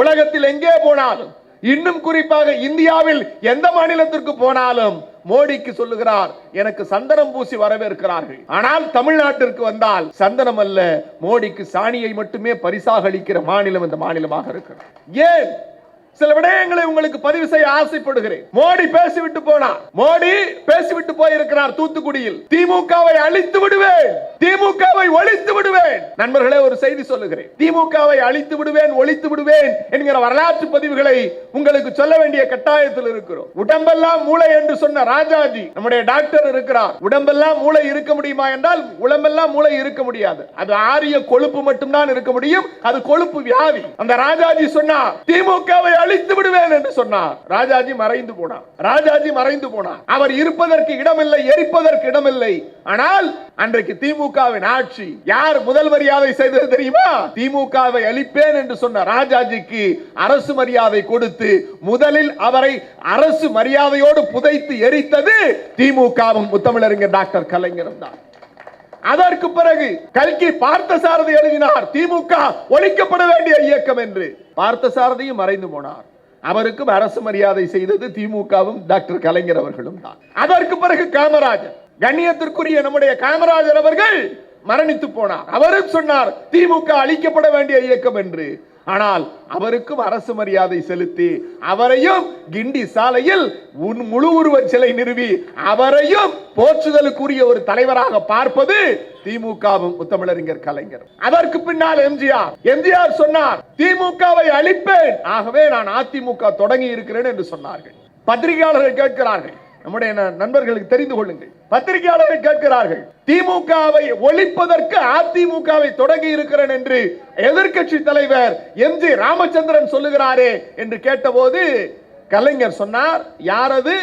உலகத்தில் எங்கே போனாலும் இன்னும் குறிப்பாக இந்தியாவில் எந்த மாநிலத்திற்கு போனாலும் மோடிக்கு சொல்லுகிறார் எனக்கு சந்தனம் பூசி வரவேற்கிறார்கள். ஆனால் தமிழ்நாட்டிற்கு வந்தால் சந்தனம் அல்ல மோடிக்கு சாணியை மட்டுமே பரிசாக அளிக்கிற மாநிலம் இந்த மாநிலமாக இருக்கிறது. ஏன்? சில விடயங்களை உங்களுக்கு பதிவு செய்ய ஆசைப்படுகிறேன். மோடி பேசிவிட்டு போனார். மோடி பேசிவிட்டு போயிருக்கிறார் தூத்துக்குடியில். திமுகவை அழித்து விடுவேன். திமுகவை ஒழித்து விடுவேன். நண்பர்களே ஒரு செய்தி சொல்லுகிறேன். திமுகவை அழித்து விடுவேன் ஒழித்து விடுவேன் என்கிற வரலாற்று பதிவுகளை உங்களுக்கு சொல்ல வேண்டிய கட்டாயத்தில் இருக்கிறோம். உடம்பெல்லாம் மூளை என்று சொன்ன ராஜாஜி நம்முடைய டாக்டர் இருக்கிறார். உடம்பெல்லாம் மூளை இருக்க முடியுமா என்றால் உடம்பெல்லாம் மூளை இருக்க முடியாது. அது ஆரிய கொழுப்பு மட்டும்தான் இருக்க முடியும். அது கொழுப்பு வியாதி. அந்த ராஜாஜி சொன்னார் திமுகவை அழித்து விடுவேன் என்று சொன்னார் ராஜாஜி மறைந்து போனார். ராஜாஜி மறைந்து போனார். அவர் இருப்பதற்கு இடமில்லை எரிப்பதற்கு இடமில்லை. ஆனால் அன்றைக்கு திமுகவின் ஆட்சி யார் முதல் மரியாதை செய்தது தெரியுமா? திமுகவை அழிப்பேன் என்று சொன்ன ராஜாஜிக்கு அரசு மரியாதை கொடுத்து முதலில் அவரை அரசு மரியாதையோடு புதைத்து எரித்தது திமுகவும் முத்தமிழறிஞர் டாக்டர் கலைஞரும் தான். அதற்கு பிறகு கல்கி பார்த்தசாரதி எழுதினார் திமுக ஒழிக்கப்பட வேண்டிய இயக்கம் என்று. பார்த்தசாரதியும் மறைந்து போனார். அவருக்கும் அரசு மரியாதை செய்தது திமுகவும் டாக்டர் கலைஞர் அவர்களும் தான். அதற்கு பிறகு காமராஜர் கண்ணியத்திற்குரிய நம்முடைய காமராஜர் அவர்கள் மரணித்து போனார். அவரும் சொன்னார் திமுக அழிக்கப்பட வேண்டிய இயக்கம் என்று. ஆனால் அவருக்கும் அரசு மரியாதை செலுத்தி அவரையும் கிண்டி சாலையில் உன் முழு உருவ சிலை நிறுவி அவரையும் போற்றுதலுக்குரிய ஒரு தலைவராக பார்ப்பது திமுகவும் முத்தமிழறிஞர் கலைஞர் அதற்கு பின்னால் எம்ஜிஆர். எம்ஜிஆர் சொன்னார் திமுகவை அழிப்பேன். ஆகவே நான் அதிமுக தொடங்கி இருக்கிறேன் என்று சொன்னார்கள். பத்திரிகையாளர்கள் கேட்கிறார்கள் நம்முடைய நண்பர்களுக்கு தெரிந்து கொள்ளுங்கள். பத்திரிகையாளர்கள் கேட்கிறார்கள் திமுகவை ஒழிப்பதற்கு அதிமுகவை தொடங்கி இருக்கிறேன் என்று எதிர்கட்சி தலைவர் எம் ஜி ராமச்சந்திரன் சொல்லுகிறாரே என்று கேட்டபோது கலைஞர் சொன்னார் யாரது?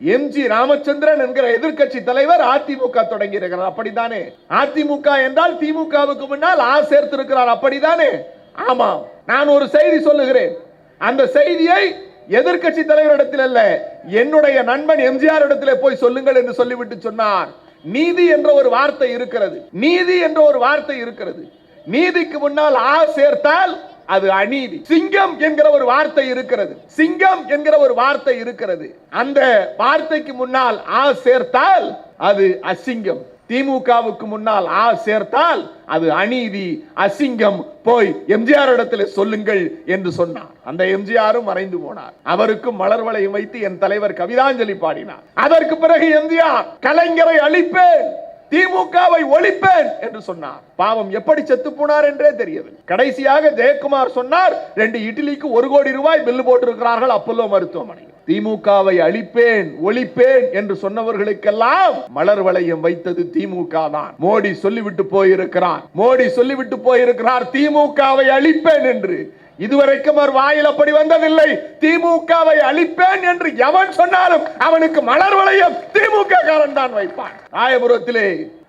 எம் ஜி ராமச்சந்திரன் என்கிற எதிர்க்கட்சி தலைவர் அதிமுக தொடங்கி இருக்கிறார். அப்படித்தானே? அதிமுக என்றால் திமுகவுக்கு முன்னால் ஆ சேர்த்திருக்கிறார் அப்படித்தானே? ஆமாம். நான் ஒரு செய்தி சொல்லுகிறேன். அந்த செய்தியை எதிர்க்கட்சி தலைவரிடத்தில் அல்ல என்னுடைய நண்பன் எம்ஜிஆர் இடத்திலே போய் சொல்லுங்கள் என்று சொல்லிவிட்டு சொன்னார். நீதி என்ற ஒரு வார்த்தை இருக்கிறது. நீதி என்ற ஒரு வார்த்தை இருக்கிறது. நீதிக்கு முன்னால் ஆ சேர்த்தால் அது அநீதி. சிங்கம் என்கிற ஒரு வார்த்தை இருக்கிறது. சிங்கம் என்கிற ஒரு வார்த்தை இருக்கிறது. அந்த வார்த்தைக்கு முன்னால் ஆ சேர்த்தால் அது அசிங்கம். திமுகவுக்கு முன்னால் ஆ சேர்த்தால் அது அநீதி அசிங்கம் போய் எம்ஜிஆர் இடத்துல சொல்லுங்கள் என்று சொன்னார். அந்த எம்ஜிஆரும் மறைந்து போனார். அவருக்கும் மலர் வளையம் வைத்து என் தலைவர் கவிதாஞ்சலி பாடினார். அதற்கு பிறகு எம்ஜிஆர் கலைஞரை அழிப்பேன். திமுகவை ஒழிப்பேன் என்று சொன்னார். பாவம் எப்படி செத்து போனார் என்றே தெரியவில்லை. கடைசியாக ஜெயக்குமார் சொன்னார் ரெண்டு இட்லிக்கு ஒரு கோடி ரூபாய் பில்லு போட்டிருக்கிறார்கள் அப்பல்லோ மருத்துவமனை திமுகவை அழிப்பேன் ஒழிப்பேன் என்று சொன்னவர்களுக்கெல்லாம் மலர் வளையம் வைத்தது திமுக தான். மோடி சொல்லிவிட்டு போயிருக்கிறார். மோடி சொல்லிவிட்டு போயிருக்கிறார் திமுகவை அழிப்பேன் என்று. இதுவரைக்கும் அவர் வாயில் அப்படி வந்ததில்லை. திமுகவை அழிப்பேன் என்று எவன் சொன்னாலும் அவனுக்கு மலர் வளையம் திமுக காரன் தான் வைப்பான். ராயபுரத்திலே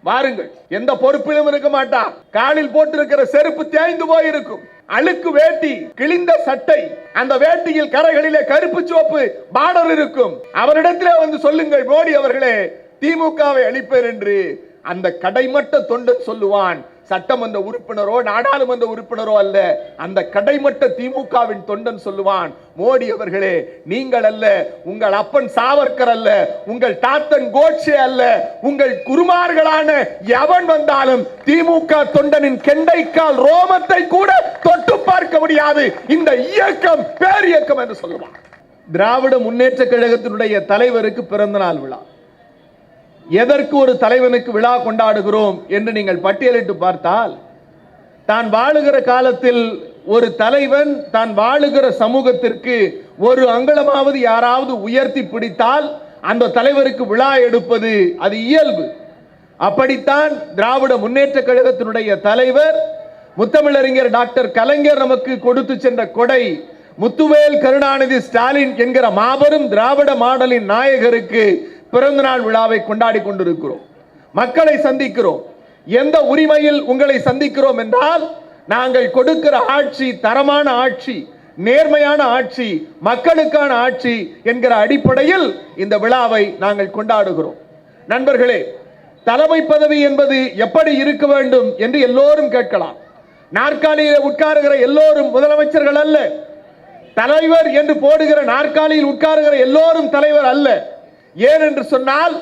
வாருங்கள். எந்த பொறுப்பிலும் இருக்க மாட்டான். காலில் போட்டிருக்கிற செருப்பு தேய்ந்து போயிருக்கும். அழுக்கு வேட்டி கிழிந்த சட்டை அந்த வேட்டியில் கரைகளிலே கருப்பு சோப்பு பார்டர் இருக்கும். அவரிடத்திலே வந்து சொல்லுங்கள் மோடி அவர்களே திமுகவை அழிப்பேன் என்று. அந்த கடைமட்ட தொண்டன் சொல்லுவான். சட்டமன்ற உறுப்பினரோ நாடாளுமன்ற உறுப்பினரோ அல்ல அந்த கடைமட்ட திமுகவின் தொண்டன் சொல்லுவான் மோடி அவர்களே நீங்கள் அல்ல உங்கள் அப்பன் சாவர்கர் அல்ல உங்கள் தாத்தன் கோட்சே அல்ல உங்கள் குருமார்களான எவன் வந்தாலும் திமுக தொண்டனின் கெண்டைக்கால் ரோமத்தை கூட தொட்டு பார்க்க முடியாது. இந்த இயக்கம் பேர் இயக்கம் என்று சொல்லுவான். திராவிட முன்னேற்ற கழகத்தினுடைய தலைவருக்கு பிறந்த நாள் விழா. எதற்கு ஒரு தலைவனுக்கு விழா கொண்டாடுகிறோம் என்று நீங்கள் பட்டியலிட்டு பார்த்தால் தான் வாழுகிற காலத்தில் ஒரு தலைவன் தான் வாழுகிற சமூகத்திற்கு ஒரு அங்கலமாவது யாராவது உயர்த்தி பிடித்தால் அந்த தலைவருக்கு விழா எடுப்பது அது இயல்பு. அப்படித்தான் திராவிட முன்னேற்ற கழகத்தினுடைய தலைவர் முத்தமிழறிஞர் டாக்டர் கலைஞர் நமக்கு கொடுத்து சென்ற கொடை முத்துவேல் கருணாநிதி ஸ்டாலின் என்கிற மாபெரும் திராவிட மாடலின் நாயகருக்கு பிறந்தநாள் விழாவை கொண்டாடி கொண்டிருக்கிறோம். மக்களை சந்திக்கிறோம். எந்த உரிமையில் உங்களை சந்திக்கிறோம் என்றால் நாங்கள் கொடுக்கிற ஆட்சி தரமான ஆட்சி நேர்மையான ஆட்சி மக்களுக்கான ஆட்சி என்கிற அடிப்படையில் இந்த விழாவை நாங்கள் கொண்டாடுகிறோம். நண்பர்களே தலைமை பதவி என்பது எப்படி இருக்க வேண்டும் என்று எல்லோரும் கேட்கலாம். நாற்காலியில் உட்காருகிற எல்லோரும் முதலமைச்சர்கள் அல்ல. தலைவர் என்று போடுகிற நாற்காலியில் உட்காருகிற எல்லோரும் தலைவர் அல்ல. ஏன் என்று சொன்னால்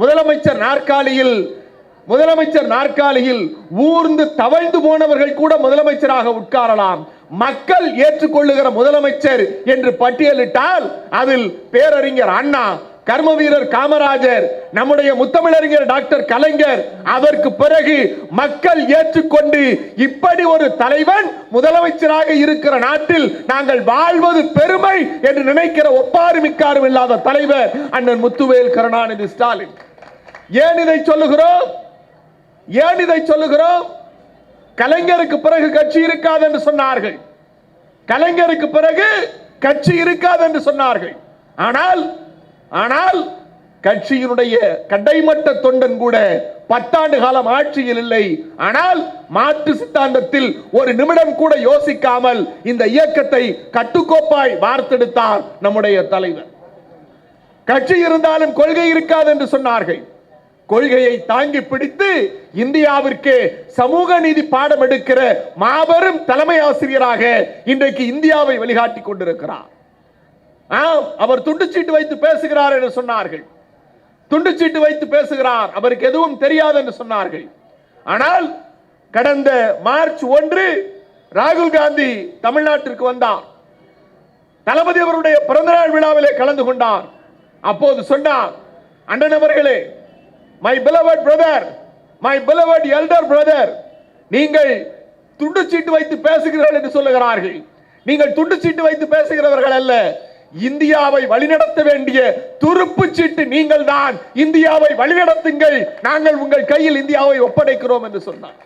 முதலமைச்சர் நாற்காலியில் முதலமைச்சர் நாற்காலியில் ஊர்ந்து தவழ்ந்து போனவர்கள் கூட முதலமைச்சராக உட்காரலாம். மக்கள் ஏற்றுக்கொள்ளுகிற முதலமைச்சர் என்று பட்டியலிட்டால் அதில் பேரறிஞர் அண்ணா கர்ம வீரர் காமராஜர் நம்முடைய முத்தமிழறிஞர் டாக்டர் கலைஞர் அதற்கு பிறகு மக்கள் ஏற்றுக்கொண்டு இப்படி ஒரு தலைவன் முதலமைச்சராக இருக்கிற நாட்டில் நாங்கள் வாழ்வது பெருமை என்று நினைக்கிற ஒப்பாறு மிக்காரும் இல்லாத தலைவர் அண்ணன் முத்துவேல் கருணாநிதி ஸ்டாலின். ஏன் இதை சொல்லுகிறோம்? ஏன் இதை சொல்லுகிறோம்? கலைஞருக்கு பிறகு கட்சி இருக்காது என்று சொன்னார்கள். கலைஞருக்கு பிறகு கட்சி இருக்காது என்று சொன்னார்கள். ஆனால் ஆனால் கட்சியினுடைய கடைமட்ட தொண்டன் கூட பத்தாண்டு காலம் ஆட்சியில் இல்லை. ஆனால் மாற்று சித்தாந்தத்தில் ஒரு நிமிடம் கூட யோசிக்காமல் இந்த இயக்கத்தை கட்டுக்கோப்பாய் வார்த்தெடுத்தார் நம்முடைய தலைவர். கட்சி இருந்தாலும் கொள்கை இருக்காது என்று சொன்னார்கள். கொள்கையை தாங்கி பிடித்து இந்தியாவிற்கு சமூக நீதி பாடம் எடுக்கிற மாபெரும் தலைமை ஆசிரியராக இன்றைக்கு இந்தியாவை வழிகாட்டி கொண்டிருக்கிறார். ஆம் அவர் துண்டுச்சீட்டு வைத்து பேசுகிறார் என்று சொன்னார்கள். துண்டுச்சீட்டு வைத்து பேசுகிறார். அவருக்கு எதுவும் தெரியாது என்று சொன்னார்கள். ஆனால் கடந்த மார்ச் ஒன்று ராகுல் காந்தி தமிழ்நாட்டிற்கு வந்தார். தளபதி அவருடைய பிறந்தநாள் விழாவிலே கலந்து கொண்டார். அப்போது சொன்னார் அண்ணன் அவர்களே my beloved brother my beloved elder brother நீங்கள் துண்டுச்சீட்டு வைத்து பேசுகிறீர்கள் என்று சொல்லுகிறார்கள். நீங்கள் துண்டுச்சீட்டு வைத்து பேசுகிறவர்கள் அல்ல. இந்தியாவை வழிநடத்த வேண்டிய துருப்பு சீட்டு நீங்கள் தான் இந்தியாவை வழிநடத்துங்கள். நாங்கள் உங்கள் கையில் இந்தியாவை ஒப்படைக்கிறோம் என்று சொன்னார்.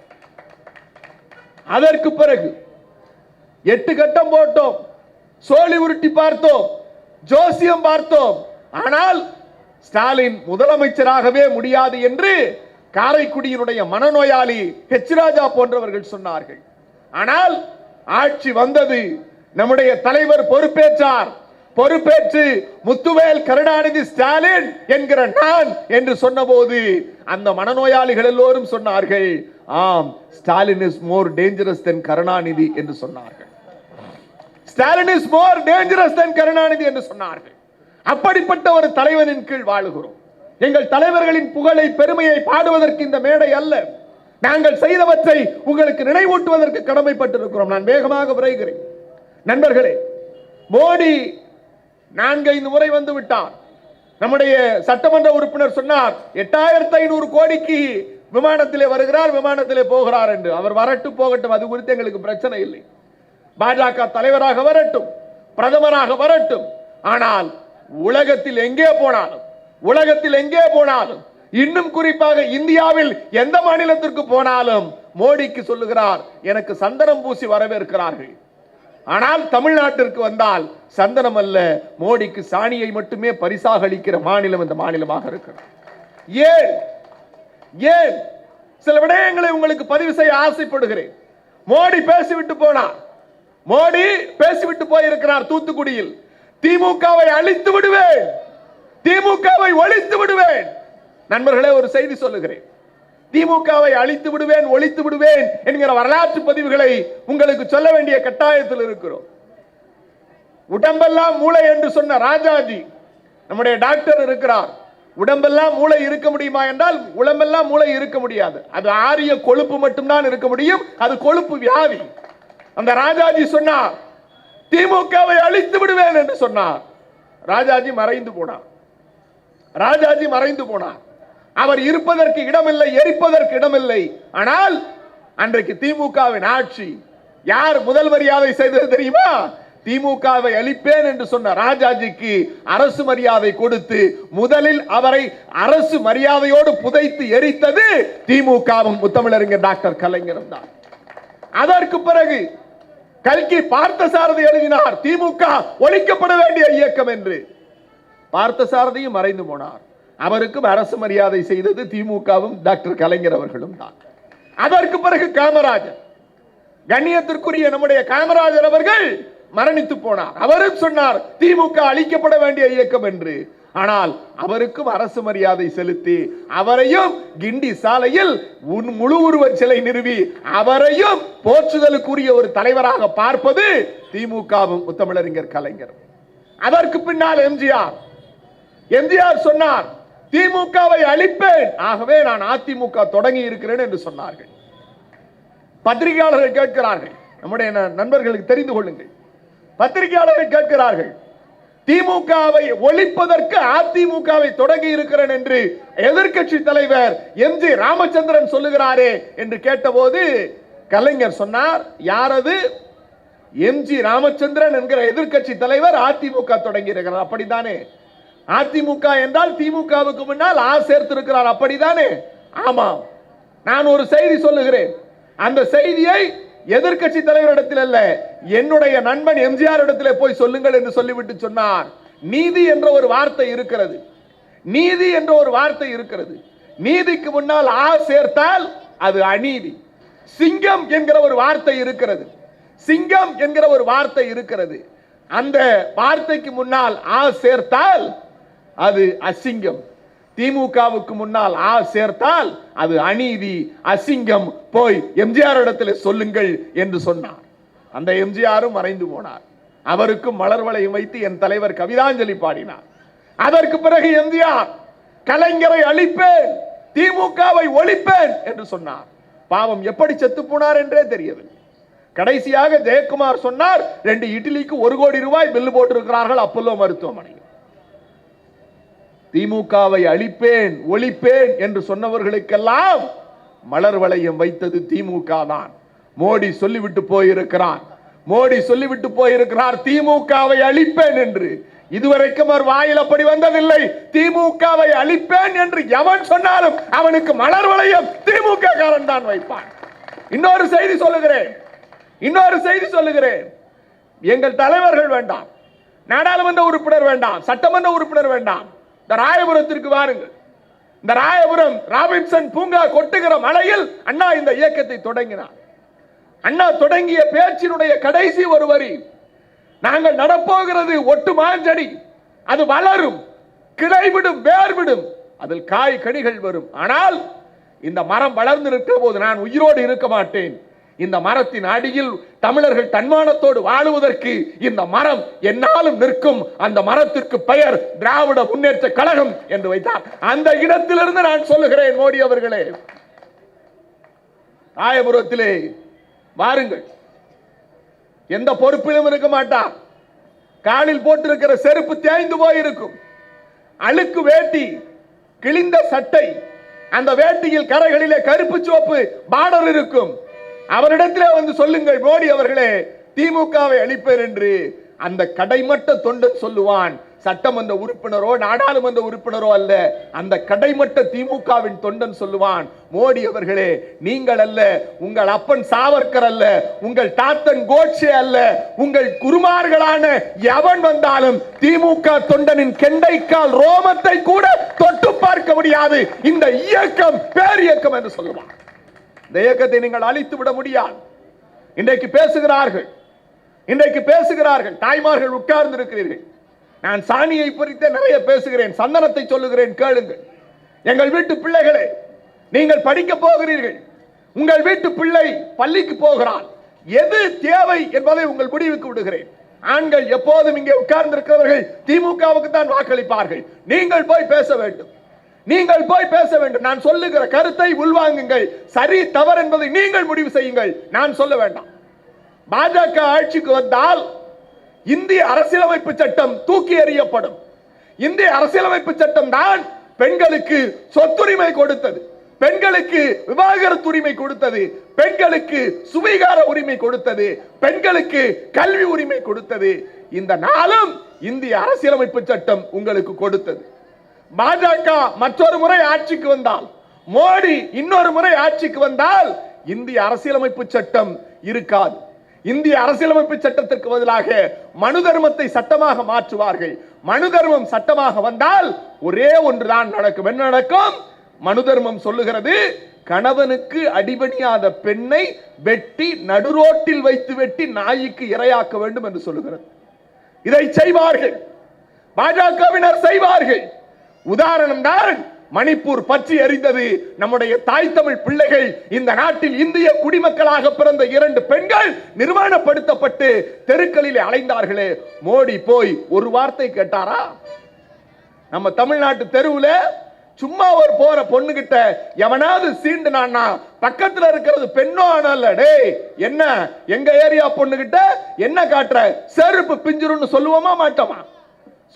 அதற்கு பிறகு எட்டு கட்டம் போட்டோம். சோழி உருட்டி பார்த்தோம். ஜோசியம் பார்த்தோம். ஆனால் ஸ்டாலின் முதலமைச்சராகவே முடியாது என்று காரைக்குடியினுடைய மனநோயாளி ஹெச் ராஜா போன்றவர்கள் சொன்னார்கள். ஆனால் ஆட்சி வந்தது நம்முடைய தலைவர் பொறுப்பேற்றார். பொறுப்பேற்று முத்துவேல் கருணாநிதி ஸ்டாலின் என்கிற நான் என்று சொன்னபோது அந்த மனநோயாளிகள் எல்லோரும் சொன்னார்கள் ஆம் Stalin is more dangerous than Karunanidhi என்று சொன்னார்கள். Stalin is more dangerous than Karunanidhi என்று சொன்னார்கள். அப்படிப்பட்ட ஒரு தலைவனின் கீழ் வாழுகிறோம். எங்கள் தலைவர்களின் புகழை பெருமையை பாடுவதற்கு இந்த மேடை அல்ல. நாங்கள் செய்தவற்றை உங்களுக்கு நினைவூட்டுவதற்கு கடமைப்பட்டிருக்கிறோம். நான் வேகமாக விரைகிறேன். நண்பர்களே மோடி நான்கைந்து முறை வந்து விட்டார் நம்முடைய சட்டமன்ற உறுப்பினர் சொன்னார் எட்டாயிரத்தி ஐநூறு கோடிக்கு விமானத்திலே வருகிறார் விமானத்திலே போகிறார் என்று. அவர் வரட்டு போகட்டும் அது குறித்து எங்களுக்கு பிரச்சனை இல்லை. பாஜக தலைவராக வரட்டும் பிரதமராக வரட்டும். ஆனால் உலகத்தில் எங்கே போனாலும் உலகத்தில் எங்கே போனாலும் இன்னும் குறிப்பாக இந்தியாவில் எந்த மாநிலத்திற்கு போனாலும் மோடிக்கு சொல்லுகிறார் எனக்கு சந்தனம் பூசி வரவேற்கிறார்கள். ஆனால் தமிழ்நாட்டிற்கு வந்தால் சந்தனம் அல்ல மோடிக்கு சாணியை மட்டுமே பரிசாக அளிக்கிற மாநிலம் இந்த மாநிலமாக இருக்கிறது. ஏன்? ஏன்? சில விடயங்களை உங்களுக்கு பதிவு செய்ய ஆசைப்படுகிறேன். மோடி பேசிவிட்டு போனார். மோடி பேசிவிட்டு போயிருக்கிறார் தூத்துக்குடியில். திமுகவை அழித்து விடுவேன். திமுகவை ஒழித்து விடுவேன். நண்பர்களே ஒரு செய்தி சொல்லுகிறேன். திமுகவை அழித்து விடுவேன் ஒழித்து விடுவேன் என்கிற வரலாற்று பதிவுகளை உங்களுக்கு சொல்ல வேண்டிய கட்டாயத்தில் இருக்கிறோம். உடம்பெல்லாம் மூளை என்று சொன்ன ராஜாஜி நம்முடைய டாக்டர் இருக்கிறார். உடம்பெல்லாம் மூளை இருக்க முடியுமா என்றால் உடம்பெல்லாம் மூளை இருக்க முடியாது. அது ஆரிய கொழுப்பு மட்டும்தான் இருக்க முடியும் அது கொழுப்பு வியாதி. அந்த ராஜாஜி சொன்னார் திமுகவை அழித்து விடுவேன் என்று சொன்னார். ராஜாஜி மறைந்து போனார். ராஜாஜி மறைந்து போனார். அவர் இருப்பதற்கு இடமில்லை எரிப்பதற்கு இடமில்லை. ஆனால் அன்றைக்கு திமுகவின் ஆட்சி யார் முதல் மரியாதை செய்தது தெரியுமா? திமுகவை அழிப்பேன் என்று சொன்ன ராஜாஜிக்கு அரசு மரியாதை கொடுத்து முதலில் அவரை அரசு மரியாதையோடு புதைத்து எரித்தது திமுகவும். முத்தமிழறிஞர் டாக்டர் கலைஞரும் தான். அதற்கு பிறகு கல்கி பார்த்தசாரதி எழுதினார் திமுக ஒழிக்கப்பட வேண்டிய இயக்கம் என்று. பார்த்தசாரதியும் மறைந்து போனார். அவருக்கும் அரசு மரியாதை செய்தது திமுகவும் டாக்டர் கலைஞர் அவர்களும் தான். அதற்கு பிறகு காமராஜர். கண்ணியத்திற்குரிய நம்முடைய காமராஜர் அவர்கள் மரணித்து போனார். அவரும் சொன்னார் திமுக அழிக்கப்பட வேண்டிய இயக்கம் என்று. ஆனால் அவருக்கும் அரசு மரியாதை செலுத்தி அவரையும் கிண்டி சாலையில் உன் முழு உருவச் சிலை நிறுவி அவரையும் போற்றுதலுக்குரிய ஒரு தலைவராக பார்ப்பது திமுகவும் முத்தமிழறிஞர் கலைஞர் அதற்கு பின்னால் எம்ஜிஆர். எம்ஜிஆர் சொன்னார் திமுகவை அழிப்பேன். ஆகவே நான் அதிமுக தொடங்கி இருக்கிறேன் என்று சொன்னார்கள். பத்திரிகையாளர்கள் கேட்கிறார்கள். நம்முடைய நண்பர்களுக்கு தெரிந்து கொள்ளுங்கள். பத்திரிகையாளர்கள் கேட்கிறார்கள் திமுகவை ஒழிப்பதற்கு அதிமுகவை தொடங்கி இருக்கிறேன் என்று எதிர்கட்சி தலைவர் எம். ஜி. ராமச்சந்திரன் சொல்லுகிறாரே என்று கேட்டபோது கலைஞர் சொன்னார் யாரது? எம். ஜி. ராமச்சந்திரன் என்கிற எதிர்கட்சி தலைவர் அதிமுக தொடங்கி இருக்கிறார். அப்படித்தானே? அதிமுக என்றால் திமுகவுக்கு முன்னால் ஆ சேர்த்திருக்கிறார். அப்படிதானே? ஆமாம் நான் ஒரு செய்தி சொல்லுகிறேன். அந்த செய்தியை எதிர்க்கட்சி தலைவரிடத்தில் அல்ல என்னுடைய நண்பன் எம்ஜிஆர் இடத்திலே போய் சொல்லுங்கள் என்று சொல்லிவிட்டு சொன்னார். நீதி என்ற ஒரு வார்த்தை இருக்கிறது. நீதி என்ற ஒரு வார்த்தை இருக்கிறது. நீதிக்கு முன்னால் ஆ சேர்த்தால் அது அநீதி. சிங்கம் என்கிற ஒரு வார்த்தை இருக்கிறது. சிங்கம் என்கிற ஒரு வார்த்தை இருக்கிறது. அந்த வார்த்தைக்கு முன்னால் ஆ சேர்த்தால் அது அசிங்கம். திமுகவுக்கு முன்னால் ஆ சேர்த்தால் அது அநீதி அசிங்கம். போய் எம்ஜிஆர் இடத்துல சொல்லுங்கள் என்று சொன்னார். அந்த எம்ஜிஆரும் மறைந்து போனார். அவருக்கும் மலர் வளையம் வைத்து என் தலைவர் கவிதாஞ்சலி பாடினார். அதற்கு பிறகு எம்ஜிஆர் கலைஞரை அழிப்பேன் திமுகவை ஒழிப்பேன் என்று சொன்னார். பாவம் எப்படி செத்து போனார் என்றே தெரியவில்லை. கடைசியாக ஜெயக்குமார் சொன்னார் ரெண்டு இட்லிக்கு ஒரு கோடி ரூபாய் பில்லு போட்டிருக்கிறார்கள் அப்பல்லோ மருத்துவமனையில். திமுகவை அழிப்பேன் ஒழிப்பேன் என்று சொன்னவர்களுக்கெல்லாம் மலர் வளையம் வைத்தது திமுக தான். மோடி சொல்லிவிட்டு போயிருக்கிறான் மோடி சொல்லிவிட்டு போயிருக்கிறார் திமுகவை அழிப்பேன் என்று. இதுவரைக்கும் அவர் வாயில் அப்படி வந்ததில்லை. திமுகவை அழிப்பேன் என்று எவன் சொன்னாலும் அவனுக்கு மலர் வளையம் திமுக காரன் தான் வைப்பான். இன்னொரு செய்தி சொல்லுகிறேன். இன்னொரு செய்தி சொல்லுகிறேன். எங்கள் தலைவர்கள் வேண்டாம். நாடாளுமன்ற உறுப்பினர் வேண்டாம். சட்டமன்ற உறுப்பினர் வேண்டாம். இந்த ராயபுரத்திற்கு வாருங்கள். இந்த ராயபுரம் ராபின்சன் பூங்கா கொட்டுகிற மலையில் அண்ணா இந்த இயக்கத்தை தொடங்கினார். அண்ணா தொடங்கிய பேச்சினுடைய கடைசி ஒரு வரி நாங்கள் நடப்போகிறது ஒட்டு மாஞ்சடி அது வளரும் கிளைவிடும் வேர்விடும் அதில் காய் கனிகள் வரும். ஆனால் இந்த மரம் வளர்ந்து நிற்கிற போது நான் உயிரோடு இருக்க மாட்டேன். இந்த மரத்தின் அடியில் தமிழர்கள் தன்மானத்தோடு வாழுவதற்கு இந்த மரம் என்னாலும் நிற்கும். அந்த மரத்திற்கு பெயர் திராவிட முன்னேற்ற கழகம் என்று வைத்தார். அந்த இடத்திலிருந்து நான் சொல்லுகிறேன் மோடி அவர்களே. ராயபுரத்திலே வாருங்கள். எந்த பொறுப்பிலும் இருக்க மாட்டார். காலில் போட்டிருக்கிற செருப்பு தேய்ந்து போயிருக்கும். அழுக்கு வேட்டி கிழிந்த சட்டை அந்த வேட்டியில் கரைகளிலே கருப்பு சிவப்பு பார்டர் இருக்கும். அவரிடத்திலே வந்து சொல்லுங்கள் மோடி அவர்களே திமுகவை அழிப்பேன் என்று. அந்த கடைமட்ட தொண்டன் சொல்லுவான் சட்டமன்ற உறுப்பினரோ நாடாளுமன்ற உறுப்பினரோ அல்ல அந்த கடைமட்ட திமுகவின் தொண்டன் சொல்லுவான் மோடி அவர்களே நீங்கள் அல்ல உங்கள் அப்பன் சாவர்கர் அல்ல உங்கள் தாத்தன் கோட்சே அல்ல உங்கள் குருமார்களான எவன் வந்தாலும் திமுக தொண்டனின் கெண்டைக்கால் ரோமத்தை கூட தொட்டு பார்க்க முடியாது. இந்த இயக்கம் பேர் இயக்கம் என்று சொல்லுவான். இந்த இயக்கத்தை நீங்கள் அழித்து விட முடியாது. இன்றைக்கு பேசுகிறார்கள். இன்றைக்கு பேசுகிறார்கள். தாய்மார்கள் உட்கார்ந்து இருக்கிறீர்கள் நான் சாணியை குறித்து நிறைய பேசுகிறேன். சந்தனத்தை சொல்லுகிறேன் கேளுங்கள். எங்கள் வீட்டு பிள்ளைகளே நீங்கள் படிக்க போகிறீர்கள். உங்கள் வீட்டு பிள்ளை பள்ளிக்கு போகிறான். எது தேவை என்பதை உங்கள் முடிவுக்கு விடுகிறேன். ஆண்கள் எப்போதும் இங்கே உட்கார்ந்து இருக்கிறவர்கள் திமுகவுக்கு தான் வாக்களிப்பார்கள். நீங்கள் போய் பேச வேண்டும். நீங்கள் போய் பேச வேண்டும். நான் சொல்லுகிற கருத்தை உள்வாங்குங்கள். சரி தவறு என்பதை நீங்கள் முடிவு செய்யுங்கள். நான் சொல்ல வேண்டாம். பாஜக ஆட்சிக்கு வந்தால் இந்திய அரசியலமைப்பு சட்டம் தூக்கி எறியப்படும். இந்திய அரசியலமைப்பு சட்டம் தான் பெண்களுக்கு சொத்துரிமை கொடுத்தது. பெண்களுக்கு விவாகரத்து உரிமை கொடுத்தது. பெண்களுக்கு சுவீகார உரிமை கொடுத்தது. பெண்களுக்கு கல்வி உரிமை கொடுத்தது. இந்த நாளும் இந்திய அரசியலமைப்பு சட்டம் உங்களுக்கு கொடுத்தது. பாஜக மற்றொரு முறை ஆட்சிக்கு வந்தால் மோடி இன்னொரு முறை ஆட்சிக்கு வந்தால் இந்திய அரசியலமைப்பு சட்டம் இருக்காது. இந்திய அரசியலமைப்பு சட்டத்திற்கு பதிலாக மனு தர்மத்தை சட்டமாக மாற்றுவார்கள். மனு தர்மம் சட்டமாக வந்தால் ஒரே ஒன்றுதான் நடக்கும். என்ன நடக்கும்? மனு தர்மம் சொல்லுகிறது கணவனுக்கு அடிபணியாத பெண்ணை வெட்டி நடுரோட்டில் வைத்து வெட்டி நாய்க்கு இரையாக்க வேண்டும் என்று சொல்லுகிறது. இதை செய்வார்கள். பாஜகவினர் செய்வார்கள். உதாரணம் தான் மணிப்பூர் பற்றி அறிந்தது. நம்முடைய தாய் தமிழ் பிள்ளைகள் இந்த நாட்டில் இந்திய குடிமக்களாக பிறந்த இரண்டு பெண்கள் நிர்வாணப்படுத்தப்பட்டு தெருக்களில் அலைந்தார்களே. மோடி போய் ஒரு வார்த்தை கேட்டாரா? நம்ம தமிழ்நாட்டு தெருவுல சும்மா ஒரு போற பொண்ணுகிட்ட எவனாவது சீண்டுனான்னா பக்கத்துல இருக்கிறது பெண்ணோ ஆனல்ல டேய் என்ன? எங்க ஏரியா பொண்ணுகிட்ட என்ன காட்டுற? செருப்பு பிஞ்சிரும்னு சொல்லுவோமா மாட்டோமா?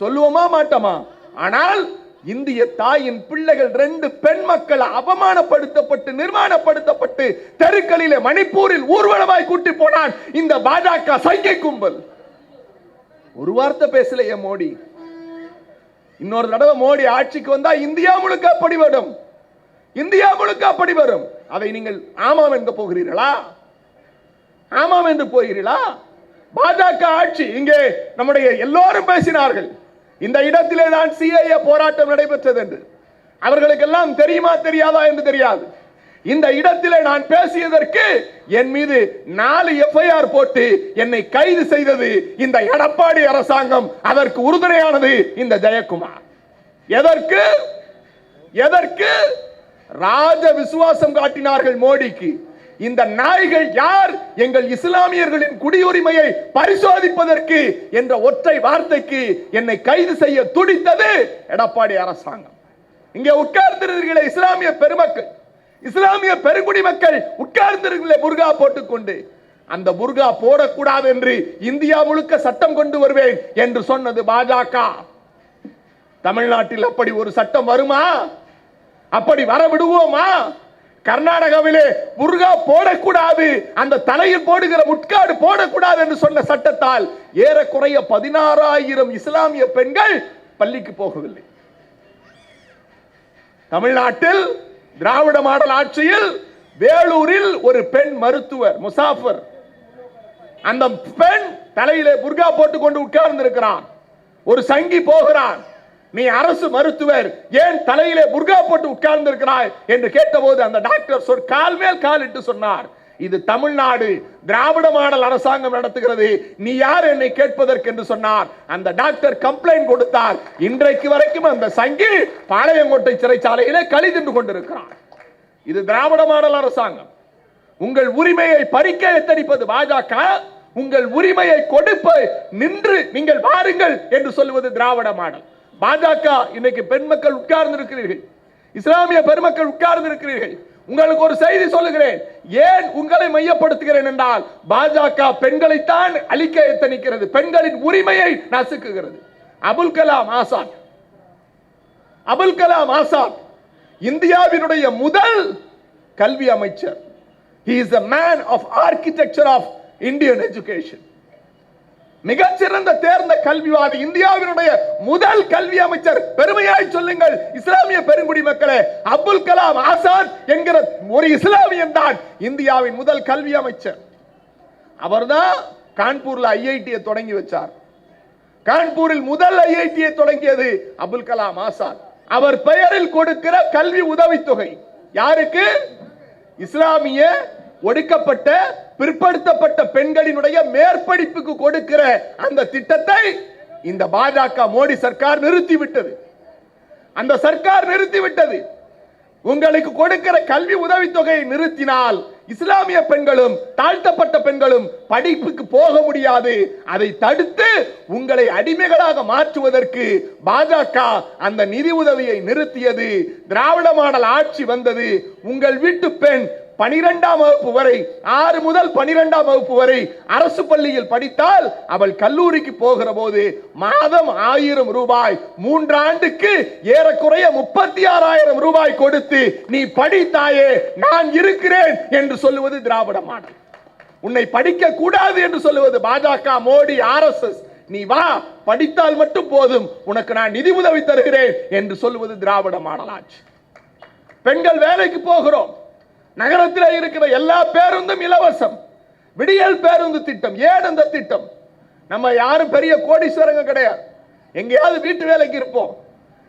சொல்லுவோமா மாட்டோமா? ஆனால் இந்திய தாயின் பிள்ளைகள் ரெண்டு பெண் மக்கள் அவமானப்படுத்தப்பட்டு நிர்மாணப்படுத்தப்பட்டு தெருக்களிலே மணிப்பூரில் ஊர்வலமாய் கூட்டி போனான் இந்த பாஜக சைகை கும்பல். ஒரு வார்த்தை பேசலையே மோடி. இன்னொரு தடவை மோடி ஆட்சிக்கு வந்தா இந்தியா முழுக்க அப்படி வரும். இந்தியா முழுக்க அப்படி வரும். அதை நீங்கள் ஆமாம் என்று போகிறீர்களா? ஆமாம் என்று போகிறீர்களா? பாஜக ஆட்சி இங்கே நம்முடைய எல்லோரும் பேசினார்கள். இந்த இடத்திலே தான் சிஐஏ போராட்டம் நடைபெற்றது என்று அவர்களுக்கெல்லாம் தெரியுமா தெரியாதா என்று தெரியாது. இந்த இடத்திலே நான் பேசியதற்கு என் மீது நாலு எஃப்ஐஆர் போட்டு என்னை கைது செய்தது இந்த எடப்பாடி அரசாங்கம். அதற்கு உறுதுணையானது இந்த ஜெயக்குமார். எதற்கு? எதற்கு? ராஜ விசுவாசம் காட்டினார்கள் மோடிக்கு. இந்த நாய்கள் யார்? எங்கள் இஸ்லாமியர்களின் குடியுரிமையை பரிசோதிப்பதற்கு என்ற ஒற்றை வார்த்தைக்கு என்னை கைது செய்ய துடித்தது எடப்பாடி அரசாங்கம். இங்கே உட்கார்ந்திருக்கிற இஸ்லாமிய பெருமக்கள். இஸ்லாமிய பெருங்குடி மக்கள் உட்கார்ந்திருக்கிற புர்கா போட்டுக்கொண்டு. அந்த புர்கா போடக்கூடாது என்று இந்தியா முழுக்க சட்டம் கொண்டு வருவேன் என்று சொன்னது பாஜக. தமிழ்நாட்டில் அப்படி ஒரு சட்டம் வருமா? அப்படி வர விடுவோமா கர்நாடகாவிலே முருகா போடக்கூடாது அந்த தலையில் போடுகிற முட்காடு போடக்கூடாது என்று சொன்ன சட்டத்தால் ஏறக்குறைய பதினாறாயிரம் இஸ்லாமிய பெண்கள் பள்ளிக்கு போகவில்லை. தமிழ்நாட்டில் திராவிட மாடல் ஆட்சியில் வேலூரில் ஒரு பெண் மருத்துவர் முசாஃபர். அந்த பெண் தலையிலே புர்கா போட்டுக் கொண்டு உட்கார்ந்து இருக்கிறான் ஒரு சங்கி போகிறான். நீ அரசு மருத்துவர் ஏன் தலையிலே புர்கா போட்டு உட்கார்ந்து இருக்கிறாய் என்று கேட்டபோது அந்த டாக்டர் சொல் கால் மேல் கால் இட்டு சொன்னார். இது தமிழ்நாடு திராவிட மாடல் அரசாங்கம் நடத்துகிறது. நீ யார் என்னை கேட்பதற்கு என்று சொன்னார். அந்த டாக்டர் கம்ப்ளைண்ட் கொடுத்தார். இன்றைக்கு வரைக்கும் அந்த சங்கி பாளையங்கோட்டை சிறைச்சாலையிலே களி தின்று கொண்டிருக்கிறார். இது திராவிட மாடல் அரசாங்கம். உங்கள் உரிமையை பறிக்க எத்தனிப்பது பாஜக? உங்கள் உரிமையை கொடுப்ப நின்று நீங்கள் வாருங்கள் என்று சொல்லுவது திராவிட மாடல். பாஜக இன்னைக்கு பெண் மக்கள் உட்கார்ந்து இருக்கிறீர்கள் இஸ்லாமிய பெருமக்கள் உட்கார்ந்து இருக்கிறீர்கள் உங்களுக்கு ஒரு செய்தி சொல்லுகிறேன். ஏன் உங்களை மையப்படுத்துகிறேன் என்றால் பாஜக பெண்களைத்தான் அழிக்க எத்தனிக்கிறது. பெண்களின் உரிமையை நசுக்குகிறது. அபுல் கலாம் ஆசாத். அபுல் கலாம் ஆசாத் இந்தியாவினுடைய முதல் கல்வி அமைச்சர். He is man of architecture of Indian education மிகச்சிறந்த தேர்ந்த கல்விவாதி இந்தியாவினுடைய முதல் கல்வி அமைச்சர். பெருமையாய் சொல்லுங்கள் இஸ்லாமிய பெருங்குடி மக்களே அப்துல் கலாம் ஆசாத் என்கிற ஒரு இஸ்லாமியன் தான் இந்தியாவின் முதல் கல்வி அமைச்சர். அவர்தான் கான்பூர்ல ஐஐடியை தொடங்கி வச்சார். கான்பூரில் முதல் ஐஐடியை தொடங்கியது அப்துல் கலாம் ஆசாத் அவர் பெயரில் கொடுக்கிற கல்வி உதவித்தொகை யாருக்கு? இஸ்லாமிய ஒடுக்கப்பட்ட பிற்படுத்தப்பட்ட பெண்களினுடைய மேற்படிப்புக்கு கொடுக்கிற அந்த திட்டத்தை இந்த பாஜக மோடி சர்க்கார் நிறுத்திவிட்டது. அந்த சர்க்கார் நிறுத்திவிட்டது. உங்களுக்கு கொடுக்கிற கல்வி உதவித்தொகையை நிறுத்தினால் இஸ்லாமிய பெண்களும் தாழ்த்தப்பட்ட பெண்களும் படிப்புக்கு போக முடியாது. அதை தடுத்து உங்களை அடிமைகளாக மாற்றுவதற்கு பாஜக அந்த நிதி உதவியை நிறுத்தியது. திராவிட மாடல் ஆட்சி வந்தது. உங்கள் வீட்டு பெண் பனிரெண்டாம் வகுப்பு வரை ஆறு முதல் பனிரெண்டாம் வகுப்பு வரை அரசு பள்ளியில் படித்தால் அவள் கல்லூரிக்கு போகிற போது மாதம் ஆயிரம் ரூபாய் மூன்றாண்டுக்கு ஏறக்குறைய முப்பத்தி ஆறாயிரம் ரூபாய் கொடுத்து நீ படித்தாயே நான் இருக்கிறேன் என்று சொல்லுவது திராவிட மாடல். உன்னை படிக்க கூடாது என்று சொல்லுவது பாஜக மோடி ஆர்எஸ்எஸ் நீ வா படித்தால் மட்டும் போதும் உனக்கு நான் நிதி உதவி தருகிறேன் என்று சொல்லுவது திராவிட மாடலாட்சி. பெண்கள் வேலைக்கு போகிறோம். நகரத்தில் இருக்கிற எல்லா பேருந்தும் இலவசம். விடியல் பேருந்து திட்டம் ஏன் அந்த திட்டம்? நம்ம யாரும் பெரிய கோடீஸ்வரங்க கிடையாது. எங்கேயாவது வீட்டு வேலைக்கு இருப்போம்.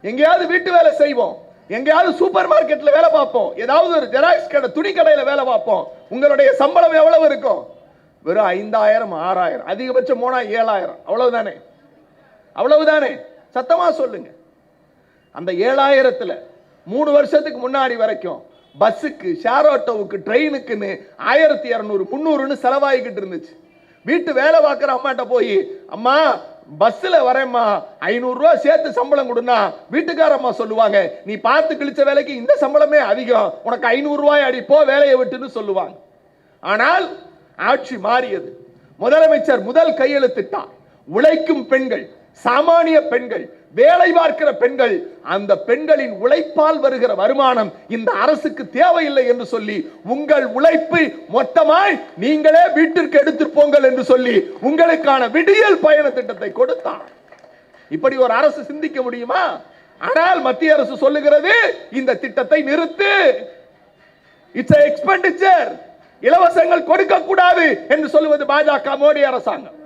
எங்கேயாவது வீட்டு வேலை செய்வோம். எங்கேயாவது சூப்பர் மார்க்கெட்டில் வேலை பார்ப்போம். ஏதாவது ஒரு ஜெராக்ஸ் கடை துணி கடையில் வேலை பார்ப்போம். உங்களுடைய சம்பளம் எவ்வளவு இருக்கும்? வெறும் ஐந்தாயிரம் ஆறாயிரம். அதிகபட்சம் போனா ஏழாயிரம். அவ்வளவுதானே? அவ்வளவுதானே? சத்தமாக சொல்லுங்க. அந்த ஏழாயிரத்தில் மூணு வருஷத்துக்கு முன்னாடி வரைக்கும் பஸ்ஸுக்கு ஷேர் ஆட்டோவுக்கு ட்ரெயினுக்குன்னு ஆயிரத்தி இரநூறு முந்நூறுன்னு செலவாகிக்கிட்டு இருந்துச்சு. வீட்டு வேலை பார்க்குற அம்மாட்ட போய் அம்மா பஸ்ஸில் வரேம்மா. ஐநூறுரூவா சேர்த்து சம்பளம் கொடுனா வீட்டுக்காரம்மா சொல்லுவாங்க. நீ பார்த்து கிழிச்ச வேலைக்கு இந்த சம்பளமே அதிகம். உனக்கு ஐநூறுரூவாய் அடிப்போ வேலையை விட்டுன்னு சொல்லுவாங்க. ஆனால் ஆட்சி மாறியது. முதலமைச்சர் முதல் கையெழுத்திட்டார். உழைக்கும் பெண்கள் சாமானிய பெண்கள் வேலை பார்க்கிற பெண்கள் அந்த பெண்களின் உழைப்பால் வருகிற வருமானம் இந்த அரசுக்கு தேவையில்லை என்று சொல்லி உங்கள் உழைப்பு மொத்தமாய் நீங்களே வீட்டிற்கு எடுத்து போங்கள் என்று சொல்லி உங்களுக்கான விடியல் பயண திட்டத்தை கொடுத்தான். இப்படி ஒரு அரசு சிந்திக்க முடியுமா? ஆனால் மத்திய அரசு சொல்லுகிறது இந்த திட்டத்தை நிறுத்து. இட்ஸ் எக்ஸ்பெண்டிச்சர் இலவசங்கள் கொடுக்க கூடாது என்று சொல்லுவது பாஜக மோடி அரசாங்கம்.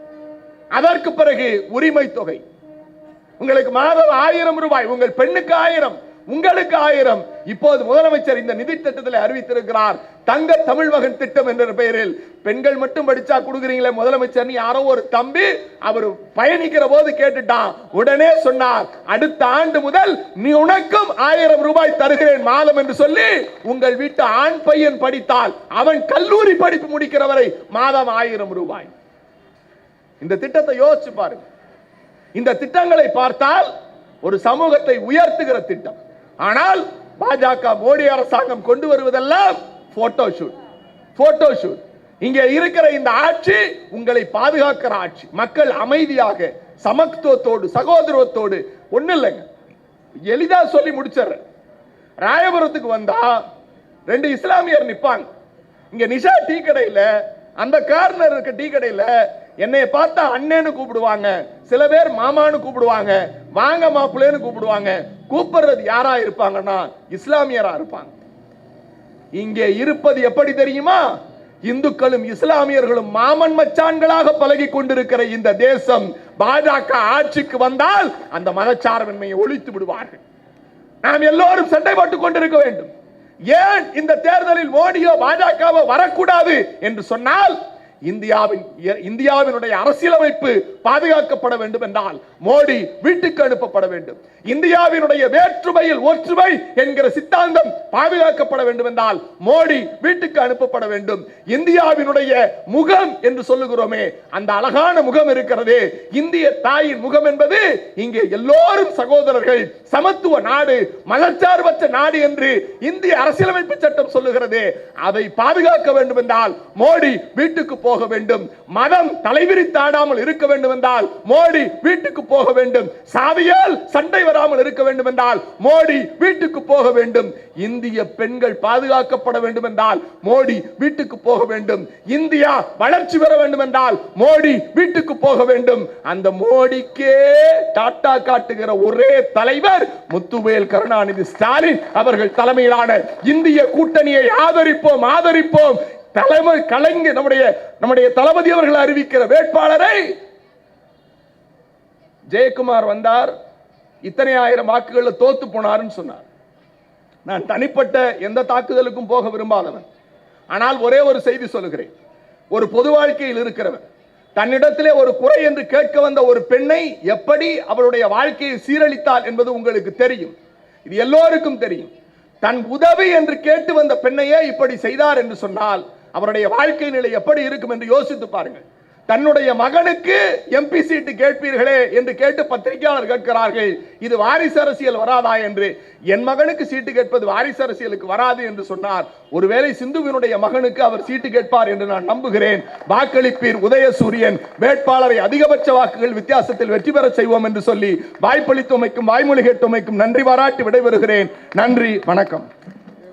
அதற்கு பிறகு உரிமை தொகை உங்களுக்கு மாதம் ஆயிரம் ரூபாய் உங்கள் பெண்ணுக்கு ஆயிரம் உங்களுக்கு ஆயிரம். இப்போது முதலமைச்சர் இந்த நிதி திட்டத்தில் அறிவித்திருக்கிறார் தங்க தமிழ் மகன் திட்டம் என்ற பெயரில். பெண்கள் மட்டும் படிச்சா கொடுக்குறீங்களே முதலமைச்சர் யாரோ ஒரு தம்பி அவர் பயணிக்கிற போது கேட்டுட்டான். உடனே சொன்னார் அடுத்த ஆண்டு முதல் நீ உனக்கும் ஆயிரம் ரூபாய் தருகிறேன் மாதம் என்று சொல்லி உங்கள் வீட்டு ஆண் பையன் படித்தால் அவன் கல்லூரி படிப்பு முடிக்கிற வரை மாதம் ஆயிரம் ரூபாய். இந்த திட்டத்தை யோசிச்சு பாருங்க. இந்த திட்டங்களை பார்த்தால் ஒரு சமூகத்தை உயர்த்துகிற திட்டம். ஆனால் பாஜக மோடி அரசாங்கம் கொண்டு வருவதெல்லாம் போட்டோ ஷூட் போட்டோ ஷூட் இங்கே இருக்கிற இந்த ஆட்சி உங்களை பாதுகாக்கிற ஆட்சி. மக்கள் அமைதியாக சமத்துவத்தோடு சகோதரத்தோடு ஒன்றும் இல்லைங்க எளிதா சொல்லி முடிச்சிடுறேன். ராயபுரத்துக்கு வந்தா ரெண்டு இஸ்லாமியர் நிப்பாங்க. இங்க நிஷா டீ கடையில அந்த கார்னர் இருக்க டீ கடையில என்னைய பார்த்தா அண்ணேன்னு கூப்பிடுவாங்க. சில பேர் மாமான்னு கூப்பிடுவாங்க. வாங்க மாப்பிள்ளைன்னு கூப்பிடுவாங்க. கூப்பிடுறது யாரா இருப்பாங்கன்னா இஸ்லாமியரா இருப்பாங்க. இங்கே இருப்பது எப்படி தெரியுமா? இந்துக்களும் இஸ்லாமியர்களும் மாமன் மச்சான்களாக பழகி கொண்டிருக்கிற இந்த தேசம் பாஜக ஆட்சிக்கு வந்தால் அந்த மதச்சார்பின்மையை ஒழித்து விடுவார்கள். நாம் எல்லோரும் சண்டை போட்டுக் கொண்டிருக்க வேண்டும். ஏன் இந்த தேர்தலில் மோடியோ பாஜகவோ வரக்கூடாது என்று சொன்னால் இந்தியாவின் இந்தியாவினுடைய அரசியலமைப்பு பாதுகாக்கப்பட வேண்டும் என்றால் மோடி வீட்டுக்கு அனுப்பப்பட வேண்டும். இந்தியாவினுடைய வேற்றுமையில் ஒற்றுமை என்கிற சித்தாந்தம் பாதுகாக்கப்பட வேண்டும் என்றால் மோடி வீட்டுக்கு அனுப்பப்பட வேண்டும். இந்தியாவினுடைய முகம் என்று சொல்லுகிறோமே அந்த அழகான முகம் இருக்கிறது. இந்திய தாயின் முகம் என்பது இங்கே எல்லோரும் சகோதரர்கள் சமத்துவ நாடு மதச்சார்பற்ற நாடு என்று இந்திய அரசியலமைப்பு சட்டம் சொல்லுகிறது. அதை பாதுகாக்க வேண்டும் என்றால் மோடி வீட்டுக்கு போக வேண்டும். மதம் தலைவிரித்தாடாமல் இருக்க வேண்டும் என்றால் மோடி வீட்டுக்கு போக வேண்டும். சாதியால் சண்டை வராமல் இருக்க வேண்டும் என்றால் மோடி வீட்டுக்கு போக வேண்டும். இந்திய பெண்கள் பாதுகாக்கப்பட வேண்டும் என்றால் மோடி வீட்டுக்கு போக வேண்டும். இந்தியா வளர்ச்சி பெற வேண்டும் என்றால் மோடி வீட்டுக்கு போக வேண்டும். அந்த மோடிக்கே டாட்டா காட்டுகிற ஒரே தலைவர் முத்துவேல் கருணாநிதி ஸ்டாலின் அவர்கள் தலைமையிலான இந்திய கூட்டணியை ஆதரிப்போம் ஆதரிப்போம். தலைமை கலைஞர் நம்முடைய நம்முடைய தளபதி அவர்கள் அறிவிக்கிற வேட்பாளரை ஜெயக்குமார் வந்தார். இத்தனை ஆயிரம் வாக்குகளில் தோத்து போனார்னு சொன்னார். நான் தனிப்பட்ட எந்த தாக்குதலுக்கும் போக விரும்பாதவன். ஆனால் ஒரே ஒரு செய்தி சொல்லுகிறேன். ஒரு பொது வாழ்க்கையில் இருக்கிறவன் தன்னிடத்திலே ஒரு குறை என்று கேட்க வந்த ஒரு பெண்ணை எப்படி அவளுடைய வாழ்க்கையை சீரழித்தாள் என்பது உங்களுக்கு தெரியும். இது எல்லோருக்கும் தெரியும். தன் உதவி என்று கேட்டு வந்த பெண்ணையே இப்படி செய்தார் என்று சொன்னால் அவருடைய வாழ்க்கை நிலை எப்படி இருக்கும் என்று யோசித்து பாருங்கள். தன்னுடைய மகனுக்கு எம்பி சீட்டு கேட்பீர்களே என்று கேட்டு பத்திரிகையாளர் கேட்கிறார்கள். இது வாரிசு அரசியல் வராதா என்று? என் மகனுக்கு சீட்டு கேட்பது வாரிசு அரசியலுக்கு வராது என்று சொன்னார். ஒருவேளை சிந்துவினுடைய மகனுக்கு அவர் சீட்டு கேட்பார் என்று நான் நம்புகிறேன். வாக்களிப்பீர் உதயசூரியன். வேட்பாளரை அதிகபட்ச வாக்குகள் வித்தியாசத்தில் வெற்றி பெற செய்வோம் என்று சொல்லி வாய்ப்பளித்தமைக்கும் வாய்மொழி கேட்டமைக்கும் நன்றி பாராட்டி விடைபெறுகிறேன். நன்றி வணக்கம்.